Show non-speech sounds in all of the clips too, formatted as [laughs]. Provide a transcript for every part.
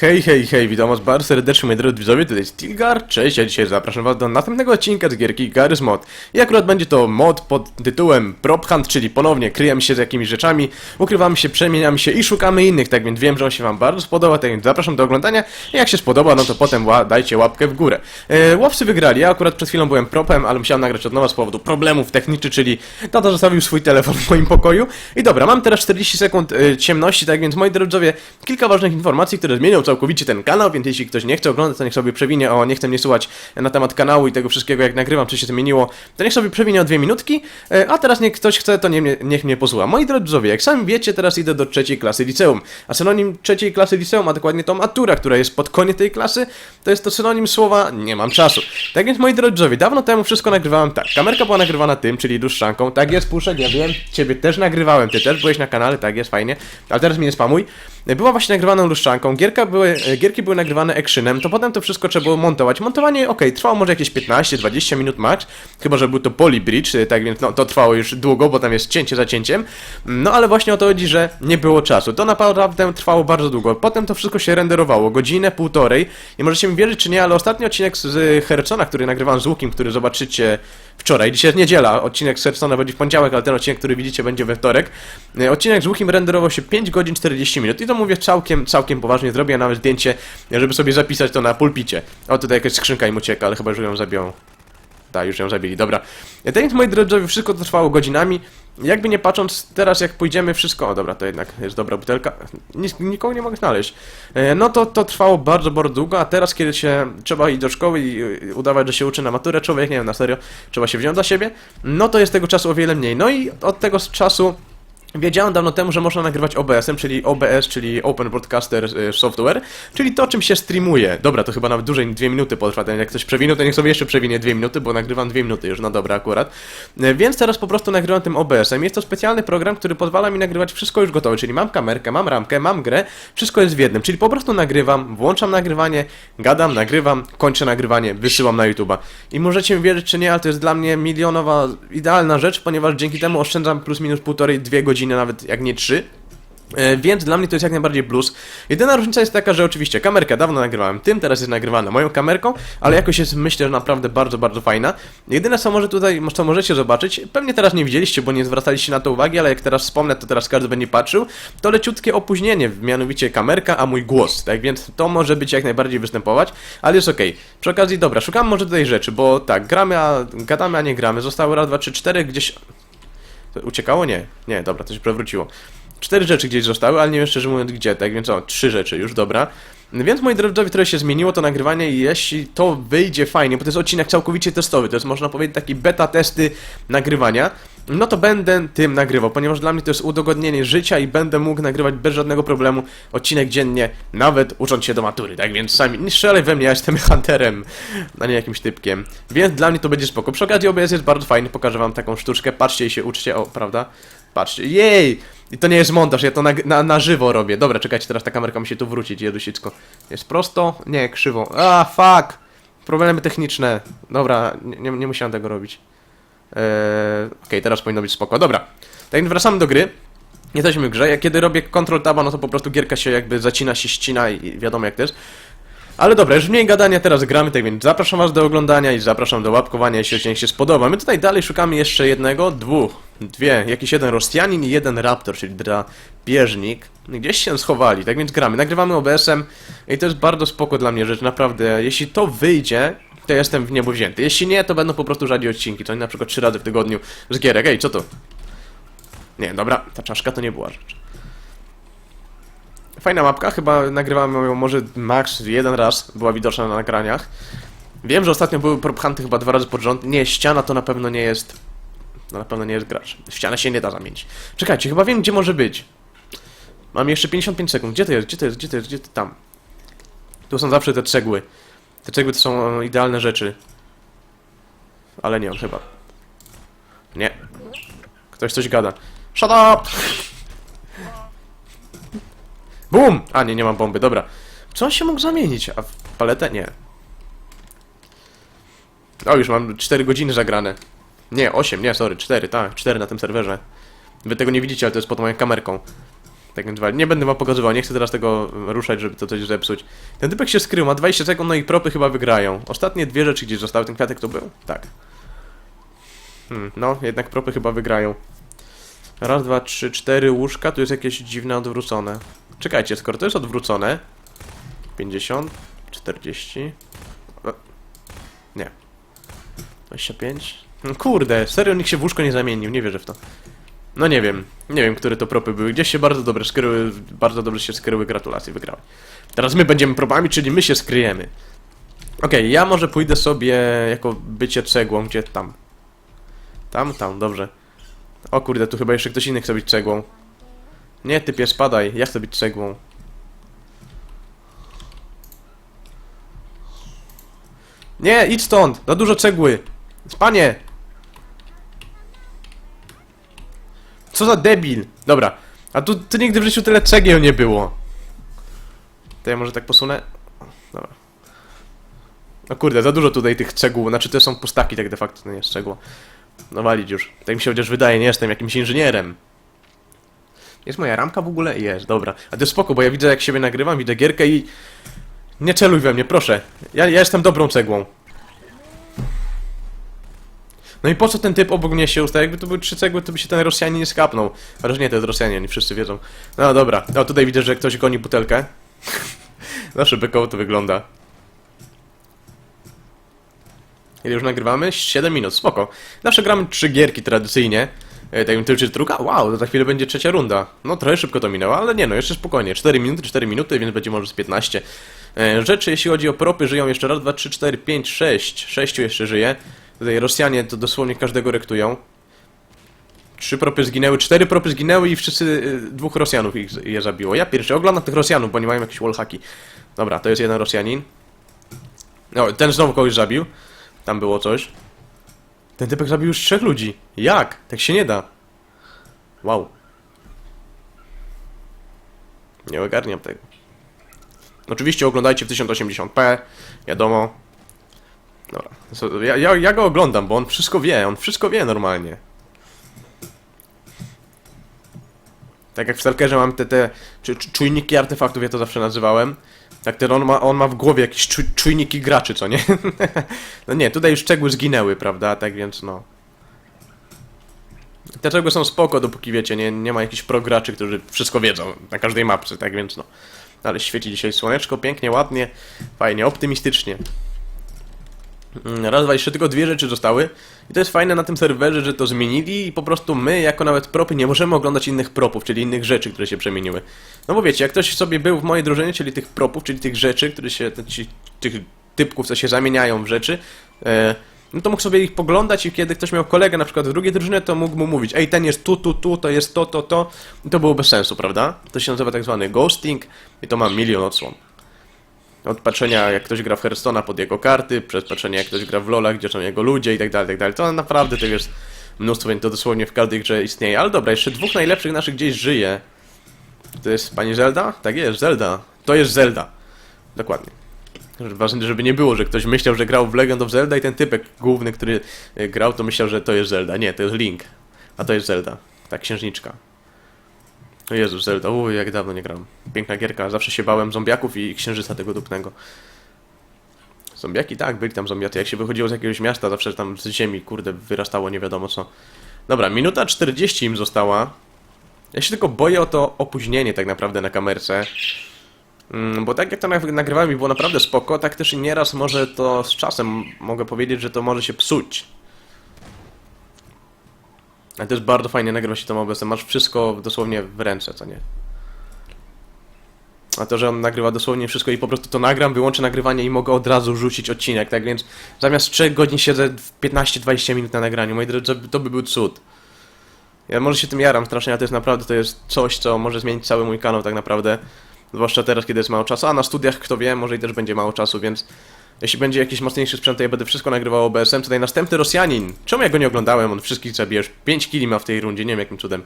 Hej, hej, hej, witam was bardzo serdecznie, moi drodzy widzowie, tutaj jest Tilgar, cześć, ja dzisiaj zapraszam was do następnego odcinka z gierki Garry's Mod. I akurat będzie to mod pod tytułem Prop Hunt, czyli ponownie kryjemy się z jakimiś rzeczami, ukrywamy się, przemieniamy się i szukamy innych, tak więc wiem, że on się wam bardzo spodoba, tak więc zapraszam do oglądania i jak się spodoba, no to potem dajcie łapkę w górę. E, łapcy wygrali, ja akurat przed chwilą byłem propem, ale musiałem nagrać od nowa z powodu problemów technicznych, czyli tata zostawił swój telefon w moim pokoju. I dobra, mam teraz 40 sekund e, ciemności, tak więc moi drodzy widzowie, kilka ważnych informacji, które zmienią całkowicie ten kanał, więc jeśli ktoś nie chce oglądać, to niech sobie przewinie, o nie chce mnie słuchać na temat kanału i tego wszystkiego, jak nagrywam, czy się zmieniło, to niech sobie przewinie o dwie minutki, e, a teraz niech ktoś chce, to nie, niech mnie posłucha. Moi drodzy widzowie, jak sami wiecie, teraz idę do trzeciej klasy liceum, a synonim trzeciej klasy liceum, a dokładnie to matura, która jest pod koniec tej klasy, to jest to synonim słowa nie mam czasu. Tak więc moi drodzy widzowie, dawno temu wszystko nagrywałem tak, kamerka była nagrywana tym, czyli luszczanką, tak jest Puszek, ja wiem, ciebie też nagrywałem, ty też byłeś na kanale, tak jest, fajnie, ale teraz mnie nie spamuj. Była właśnie nagrywana luszczanką, gierka były, e, gierki były nagrywane actionem, to potem to wszystko trzeba było montować. Montowanie, okej, trwało może jakieś 15-20 minut max, chyba, że był to polybridge, e, tak więc no, to trwało już długo, bo tam jest cięcie za cięciem. No ale właśnie o to chodzi, że nie było czasu. To naprawdę trwało bardzo długo. Potem to wszystko się renderowało, godzinę, półtorej i możecie mi wierzyć czy nie, ale ostatni odcinek z Hercona, który nagrywałem z Łukiem, który zobaczycie wczoraj, dzisiaj jest niedziela, odcinek z Hercona będzie w poniedziałek, ale ten odcinek, który widzicie, będzie we wtorek. E, Odcinek z Łukiem renderował się 5 godzin 40 minut i to mówię całkiem, całkiem poważnie, zrobię nawet zdjęcie, żeby sobie zapisać to na pulpicie. O, tutaj jakaś skrzynka im ucieka, ale chyba już ją zabiją. Tak, już ją zabili, dobra. Tak więc, moi drodzy, wszystko to trwało godzinami. Jakby nie patrząc, teraz jak pójdziemy wszystko... O, dobra, to jednak jest dobra butelka. Nic, nikogo nie mogę znaleźć. E, No to to trwało bardzo, bardzo długo, a teraz, kiedy się trzeba iść do szkoły i udawać, że się uczy na maturę, człowiek, nie wiem, na serio, trzeba się wziąć za siebie, no to jest tego czasu o wiele mniej. No i od tego czasu Wiedziałem dawno temu, że można nagrywać OBS-em, czyli OBS, czyli Open Broadcaster y, Software, czyli to, czym się streamuje. Dobra, to chyba nawet dłużej niż dwie minuty potrwa, ten jak ktoś przewinął, to niech sobie jeszcze przewinie dwie minuty, bo nagrywam dwie minuty już, no dobra akurat. Y, Więc teraz po prostu nagrywam tym OBS-em. Jest to specjalny program, który pozwala mi nagrywać wszystko już gotowe, czyli mam kamerkę, mam ramkę, mam grę, wszystko jest w jednym, czyli po prostu nagrywam, włączam nagrywanie, gadam, nagrywam, kończę nagrywanie, wysyłam na YouTube'a. I możecie mi wierzyć czy nie, ale to jest dla mnie milionowa, idealna rzecz, ponieważ dzięki temu oszczędzam plus minus półtorej, dwie godziny, nawet jak nie trzy. E, Więc dla mnie to jest jak najbardziej plus. Jedyna różnica jest taka, że oczywiście kamerkę dawno nagrywałem tym, teraz jest nagrywana moją kamerką, ale jakoś jest myślę, że naprawdę bardzo, bardzo fajna. Jedyne co może tutaj, co możecie zobaczyć, pewnie teraz nie widzieliście, bo nie zwracaliście na to uwagi, ale jak teraz wspomnę, to teraz każdy będzie patrzył, to leciutkie opóźnienie, mianowicie kamerka, a mój głos, tak więc to może być jak najbardziej występować, ale jest okej. Przy okazji, dobra, szukam może tutaj rzeczy, bo tak, gramy, a gadamy, a nie gramy, zostały raz, dwa, trzy, cztery, gdzieś... Uciekało? Nie. Nie, dobra, to się przewróciło. Cztery rzeczy gdzieś zostały, ale nie wiem szczerze mówiąc gdzie, tak więc o, trzy rzeczy już, dobra. Więc moi drodzy, trochę się zmieniło to nagrywanie i jeśli to wyjdzie fajnie, bo to jest odcinek całkowicie testowy, to jest można powiedzieć taki beta testy nagrywania, no to będę tym nagrywał, ponieważ dla mnie to jest udogodnienie życia i będę mógł nagrywać bez żadnego problemu odcinek dziennie, nawet ucząc się do matury, tak więc sami, nie strzelaj we mnie, ja jestem [laughs] hunterem, a nie jakimś typkiem, więc dla mnie to będzie spoko. Przy okazji OBS jest bardzo fajny, pokażę wam taką sztuczkę, patrzcie i się uczcie, o, prawda? Patrzcie, jej! I to nie jest montaż, ja to na, na, na żywo robię. Dobra, czekajcie, teraz ta kamerka musi tu wrócić, jedusicko. Jest prosto? Nie, krzywo. A, fuck! Problemy techniczne. Dobra, nie, nie, musiałem tego robić. Eee, Okej, teraz powinno być spoko. Dobra, tak więc wracamy do gry. Jesteśmy w grze. Ja kiedy robię Ctrl Taba, no to po prostu gierka się jakby zacina, się ścina i wiadomo jak to jest. Ale dobra, już mniej gadania, teraz gramy, tak więc zapraszam was do oglądania i zapraszam do łapkowania, jeśli odcinek się spodoba. My tutaj dalej szukamy jeszcze jednego, dwóch, dwie, jakiś jeden Rosjanin i jeden Raptor, czyli drapieżnik. Gdzieś się schowali, tak więc gramy. Nagrywamy OBS-em i to jest bardzo spoko dla mnie rzecz, naprawdę. Jeśli to wyjdzie, to jestem w niebo wzięty. Jeśli nie, to będą po prostu rzadziej odcinki, to na przykład trzy razy w tygodniu z gierek. Ej, co to? Nie, dobra, ta czaszka to nie była rzecz. Fajna mapka, chyba nagrywałem ją może max jeden raz, była widoczna na nagraniach. Wiem, że ostatnio były prop hunty chyba dwa razy pod rząd. Nie, ściana to na pewno nie jest... No na pewno nie jest gracz. Ściana się nie da zamienić. Czekajcie, chyba wiem, gdzie może być. Mam jeszcze 55 sekund. Gdzie to jest? Gdzie to jest? Gdzie to jest? Gdzie to tam? Tu są zawsze te cegły. Te cegły to są e, idealne rzeczy. Ale nie chyba. Nie. Ktoś coś gada. Shut up! Bum! A nie, nie mam bomby, dobra. Co on się mógł zamienić? A w paletę? Nie. O, już mam 4 godziny zagrane. Nie, 8, nie, sorry, 4, tak, 4 na tym serwerze. Wy tego nie widzicie, ale to jest pod moją kamerką. Tak więc. Nie będę wam pokazywał, nie chcę teraz tego ruszać, żeby to coś zepsuć. Ten typek się skrył, ma 20 sekund, no i propy chyba wygrają. Ostatnie dwie rzeczy gdzieś zostały, ten kwiatek to był? Tak. Hmm, no, jednak propy chyba wygrają. Raz, dwa, trzy, cztery łóżka, tu jest jakieś dziwne odwrócone. Czekajcie, skoro to jest odwrócone... 50, 40... e, Nie. 25... No Kurde, serio nikt się w łóżko nie zamienił, nie wierzę w to. No nie wiem, nie wiem, które to propy były. Gdzieś się bardzo dobre skryły, bardzo dobrze się skryły, gratulacje, wygrały. Teraz my będziemy propami, czyli my się skryjemy. Okej, ja może pójdę sobie jako bycie cegłą, gdzie tam? Tam, tam, dobrze. O kurde, tu chyba jeszcze ktoś inny chce być cegłą. Nie, typie, spadaj, ja chcę być cegłą. Nie, idź stąd, za dużo cegły. Panie! Co za debil! Dobra, a tu, tu nigdy w życiu tyle cegieł nie było. To ja może tak posunę? Dobra. No kurde, za dużo tutaj tych cegół, znaczy to są pustaki tak de facto, to nie jest cegła. No walić już. Tak mi się chociaż wydaje, nie jestem jakimś inżynierem. Jest moja ramka w ogóle? Jest, dobra. A to spoko, bo ja widzę jak siebie nagrywam, widzę gierkę i... Nie celuj we mnie, proszę. Ja, ja jestem dobrą cegłą. No i po co ten typ obok mnie się ustał? Jakby to były trzy cegły, to by się ten Rosjanin nie skapnął. Że nie, to jest Rosjanin, wszyscy wiedzą. No dobra, no tutaj widzę, że ktoś goni butelkę. [laughs] Zawsze bekoło to wygląda. Ile już nagrywamy? 7 minut, spoko. Zawsze gramy trzy gierki tradycyjnie. E, Tak bym tył czy druga? Wow, to za chwilę będzie trzecia runda. No trochę szybko to minęło, ale nie no, jeszcze spokojnie. 4 minuty, 4 minuty, więc będzie może z 15. E, Rzeczy, jeśli chodzi o propy, żyją jeszcze raz, dwa, trzy, cztery, pięć, sześć. Sześciu jeszcze żyje. Tutaj Rosjanie to dosłownie każdego rektują. Trzy propy zginęły, cztery propy zginęły i wszyscy, y, dwóch Rosjanów ich, je zabiło. Ja pierwszy oglądam tych Rosjanów, bo nie mają jakieś wallhacki. Dobra, to jest jeden Rosjanin. No, ten znowu kogoś zabił. Tam było coś. Ten typek zabił już trzech ludzi. Jak? Tak się nie da. Wow. Nie ogarniam tego. Oczywiście oglądajcie w 1080p. Wiadomo. Dobra. Ja, ja, ja go oglądam, bo on wszystko wie. On wszystko wie normalnie. Tak jak w Stalkerze mam te, te czu- czu- czujniki artefaktów, ja to zawsze nazywałem. Tak ten on ma, on ma w głowie jakieś czu, czujniki graczy, co nie? [laughs] no nie, tutaj już cegły zginęły, prawda? Tak więc no. Te cegły są spoko, dopóki wiecie, nie, nie ma jakichś prograczy, którzy wszystko wiedzą na każdej mapce, tak więc no. Ale świeci dzisiaj słoneczko, pięknie, ładnie, fajnie, optymistycznie. Mm, Raz, dwa, jeszcze tylko dwie rzeczy zostały. I to jest fajne na tym serwerze, że to zmienili i po prostu my, jako nawet propy, nie możemy oglądać innych propów, czyli innych rzeczy, które się przemieniły. No bo wiecie, jak ktoś sobie był w mojej drużynie, czyli tych propów, czyli tych rzeczy, które się, ci, tych typków, co się zamieniają w rzeczy, e, no to mógł sobie ich poglądać i kiedy ktoś miał kolegę na przykład w drugiej drużynie, to mógł mu mówić, ej, ten jest tu, tu, tu, to jest to, to, to. I to było bez sensu, prawda? To się nazywa tak zwany ghosting i to ma milion odsłon. Od patrzenia jak ktoś gra w Hearthstone'a pod jego karty, przez patrzenie jak ktoś gra w Lola, gdzie są jego ludzie i tak dalej, tak dalej. To naprawdę tego jest mnóstwo, więc to dosłownie w każdej grze istnieje. Ale dobra, jeszcze dwóch najlepszych naszych gdzieś żyje. To jest pani Zelda? Tak jest, Zelda. To jest Zelda. Dokładnie. Ważne, żeby nie było, że ktoś myślał, że grał w Legend of Zelda i ten typek główny, który y, grał, to myślał, że to jest Zelda. Nie, to jest Link. A to jest Zelda. Ta księżniczka. O Jezus, Zelda, uj, jak dawno nie gram. Piękna gierka, zawsze się bałem zombiaków i księżyca tego dupnego. Zombiaki? Tak, byli tam zombiaty. Jak się wychodziło z jakiegoś miasta, zawsze tam z ziemi, kurde, wyrastało nie wiadomo co. Dobra, minuta 40 im została. Ja się tylko boję o to opóźnienie tak naprawdę na kamerce. Mm, bo tak jak to nag- nagrywałem i było naprawdę spoko, tak też i nieraz może to z czasem mogę powiedzieć, że to może się psuć. Ale jest bardzo fajnie nagrywa się tą OBS-em, masz wszystko dosłownie w ręce, co nie? A to, że on nagrywa dosłownie wszystko i po prostu to nagram, wyłączę nagrywanie i mogę od razu rzucić odcinek, tak więc zamiast 3 godzin siedzę w 15-20 minut na nagraniu, moi drodzy, to by był cud. Ja może się tym jaram strasznie, a to jest naprawdę, to jest coś, co może zmienić cały mój kanał tak naprawdę. Zwłaszcza teraz, kiedy jest mało czasu, a na studiach, kto wie, może i też będzie mało czasu, więc jeśli będzie jakiś mocniejszy sprzęt, to ja będę wszystko nagrywał OBS-em. Tutaj następny Rosjanin. Czemu ja go nie oglądałem? On wszystkich zabijesz. 5 kili ma w tej rundzie, nie wiem jakim cudem.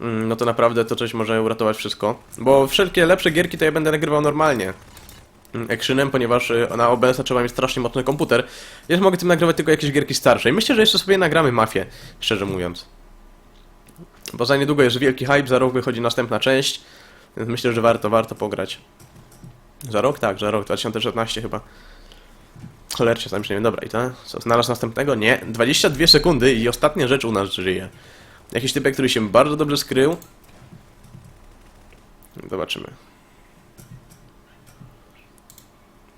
Mm, No to naprawdę to coś może uratować wszystko. Bo wszelkie lepsze gierki to ja będę nagrywał normalnie. Mm, Actionem, ponieważ y, na OBS-a trzeba mieć strasznie mocny komputer. Więc mogę tym nagrywać tylko jakieś gierki starsze. I myślę, że jeszcze sobie nagramy Mafię, szczerze mówiąc. Bo za niedługo jest wielki hype, za rok wychodzi następna część, więc myślę, że warto, warto pograć. Za rok? Tak, za rok, 2016 chyba. Cholercie, sam się nie wiem. Dobra, i to? Co, znalazł następnego? Nie. 22 sekundy i ostatnia rzecz u nas żyje. Jakiś typek, który się bardzo dobrze skrył. Zobaczymy.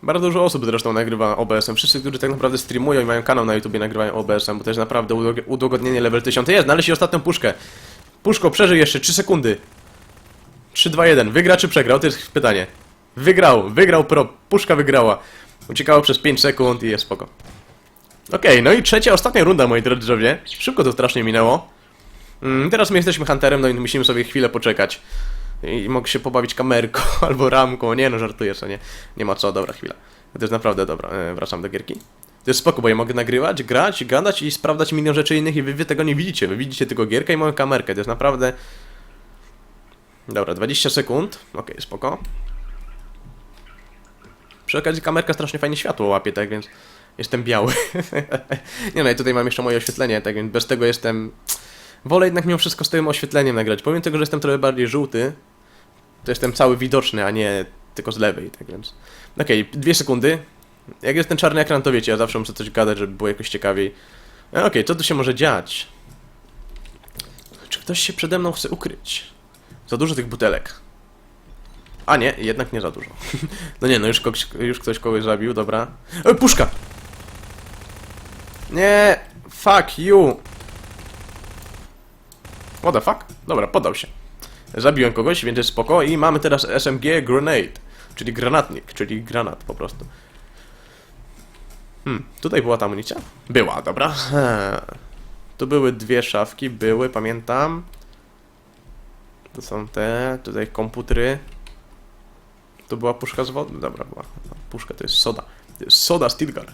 Bardzo dużo osób zresztą nagrywa OBS-em. Wszyscy, którzy tak naprawdę streamują i mają kanał na YouTubie nagrywają OBS-em, bo to jest naprawdę udog- udogodnienie level 1000. Jest, znaleźli ostatnią puszkę. Puszko, przeżyj jeszcze 3 sekundy. 3, 2, 1. Wygra czy przegrał? To jest pytanie. Wygrał, wygrał pro. Puszka wygrała. Uciekało przez 5 sekund i jest spoko. Okej, no i trzecia, ostatnia runda, moi drodzy. Szybko to strasznie minęło. Mm, teraz my jesteśmy hunterem, no i musimy sobie chwilę poczekać. I mogę się pobawić kamerką [laughs] albo ramką. Nie no, żartuję sobie, nie, nie ma co, dobra chwila. To jest naprawdę dobra, e, wracam do gierki. To jest spoko, bo ja mogę nagrywać, grać, gadać i sprawdzać milion rzeczy innych i wy, wy tego nie widzicie. Wy widzicie tylko gierkę i moją kamerkę, to jest naprawdę... Dobra, 20 sekund, okej, spoko. Przy okazji kamerka strasznie fajnie światło łapie, tak więc jestem biały. [laughs] nie no, i tutaj mam jeszcze moje oświetlenie, tak więc bez tego jestem... Wolę jednak mimo wszystko z tym oświetleniem nagrać. Pomimo tego, że jestem trochę bardziej żółty, to jestem cały widoczny, a nie tylko z lewej, tak więc... Okej, dwie sekundy. Jak jest ten czarny ekran, to wiecie, ja zawsze muszę coś gadać, żeby było jakoś ciekawiej. E, Okej, co tu się może dziać? Czy ktoś się przede mną chce ukryć? Za dużo tych butelek. A nie, jednak nie za dużo. [laughs] no nie, no już, kogoś, już ktoś kogoś zabił, dobra. E, puszka! Nie, fuck you! What the fuck? Dobra, podał się. Zabiłem kogoś, więc jest spoko i mamy teraz SMG Grenade, czyli granatnik, czyli granat po prostu. Hmm, tutaj była ta amunicja? Była, dobra. [laughs] Tu były dwie szafki, były, pamiętam. To są te, tutaj komputery. To była puszka z wody? Dobra, była. Puszka to jest soda. To jest soda Stilgar.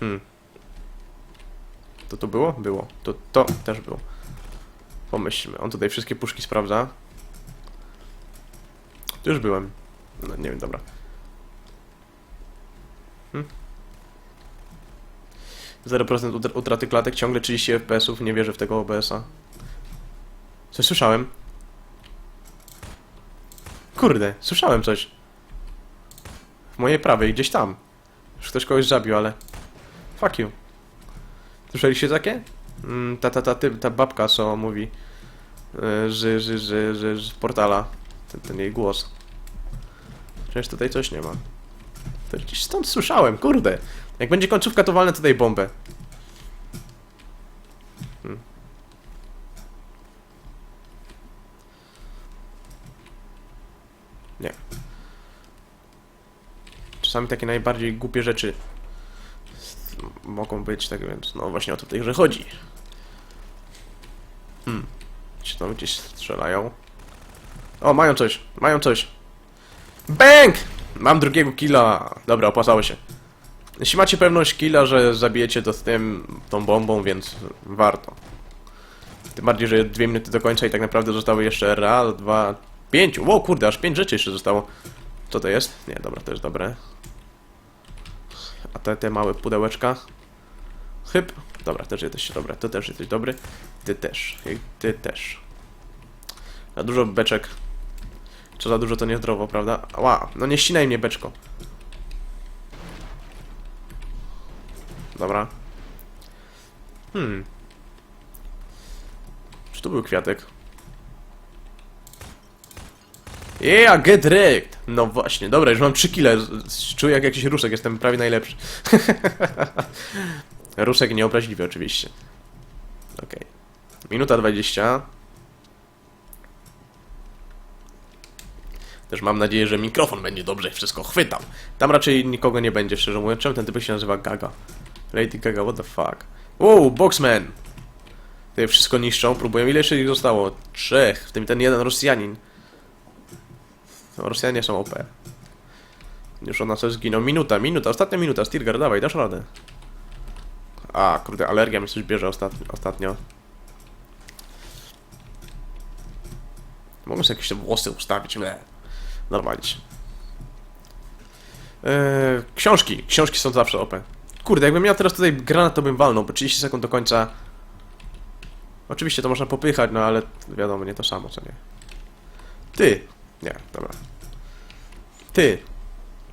Hmm. To to było? Było. To to też było. Pomyślmy. On tutaj wszystkie puszki sprawdza. Tu już byłem. No nie wiem, dobra. Hmm. 0% utr- utraty klatek, ciągle 30 FPS-ów, nie wierzę w tego OBS-a. Coś słyszałem? Kurde, słyszałem coś. W mojej prawej, gdzieś tam. Już ktoś kogoś zabił, ale... Fuck you. Słyszeliście takie? Mm, ta, ta, ta, ty, ta babka, co mówi, e, że, że, że, że z portala, ten, ten jej głos. Przecież tutaj coś nie ma. To gdzieś stąd słyszałem, kurde. Jak będzie końcówka, to walnę tutaj bombę. Nie. Czasami takie najbardziej głupie rzeczy mogą być, tak więc no właśnie o to w tej chodzi. Hmm. Ci tam gdzieś strzelają. O, mają coś, mają coś. Bang! Mam drugiego killa. Dobra, opłacało się. Jeśli macie pewność killa, że zabijecie to z tym, tą bombą, więc warto. Tym bardziej, że dwie minuty do końca i tak naprawdę zostały jeszcze raz, dwa, pięć. Wow, kurde, aż pięć rzeczy jeszcze zostało. Co to jest? Nie, dobra, to jest dobre. A te, te małe pudełeczka? Chyb. Dobra, też jesteś dobry. Ty też jesteś dobry. Ty też. I ty też. Za dużo beczek. Co za dużo to niezdrowo, prawda? Ła, no nie ścinaj mnie beczko. Dobra. Hmm. Czy tu był kwiatek? Yeah, get wrecked! No właśnie, dobra, już mam 3 kile. Czuję jak jakiś rusek, jestem prawie najlepszy. [laughs] rusek nieobraźliwy oczywiście. Okej. Minuta 20. Też mam nadzieję, że mikrofon będzie dobrze wszystko chwytał. Tam raczej nikogo nie będzie, szczerze mówiąc. Czemu ten typ się nazywa Gaga? Lady Gaga, what the fuck? Wow, Boxman! Tutaj wszystko niszczą, próbują. Ile jeszcze ich zostało? Trzech, w tym ten jeden Rosjanin. Rosjanie są OP. Już ona coś zginął. Minuta, minuta, ostatnia minuta. Stirgar, dawaj, dasz radę. A, kurde, alergia mi coś bierze ostatnio. ostatnio. Mogę sobie jakieś te włosy ustawić, le. Normalnie. Eee, książki. Książki są zawsze OP. Kurde, jakbym miał teraz tutaj granat, to bym walnął, bo 30 sekund do końca. Oczywiście to można popychać, no ale wiadomo, nie to samo, co nie. Ty! Nie, dobra. Ty!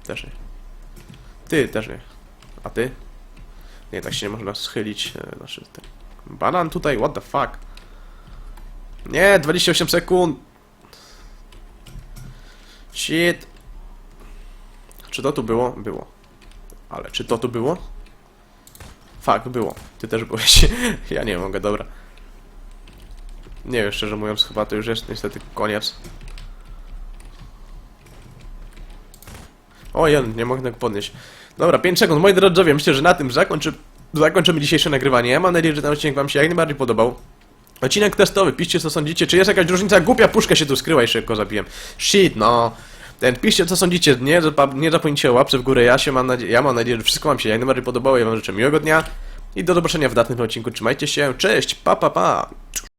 Też nie. Ty też nie. A ty? Nie, tak się nie można schylić. e, Znaczy, ten... Banan tutaj, what the fuck? Nie, 28 sekund! Shit! Czy to tu było? Było. Ale czy to tu było? Fuck, było. Ty też byłeś. [laughs] ja nie mogę, dobra. Nie wiem, szczerze mówiąc, chyba to już jest niestety koniec. O, ja nie mogę tego podnieść. Dobra, 5 sekund. Moi drodzy, myślę, że na tym zakończy, zakończymy dzisiejsze nagrywanie. Ja mam nadzieję, że ten odcinek Wam się jak najbardziej podobał. Odcinek testowy, piszcie co sądzicie, czy jest jakaś różnica? Głupia puszka się tu skryła i szybko zabiłem. Shit, no. Ten, piszcie co sądzicie, nie, nie zapomnijcie o łapce w górę, ja się mam nadzieję, ja mam nadzieję, że wszystko Wam się jak najbardziej podobało, ja Wam życzę miłego dnia i do zobaczenia w datnym odcinku, trzymajcie się, cześć, pa pa pa!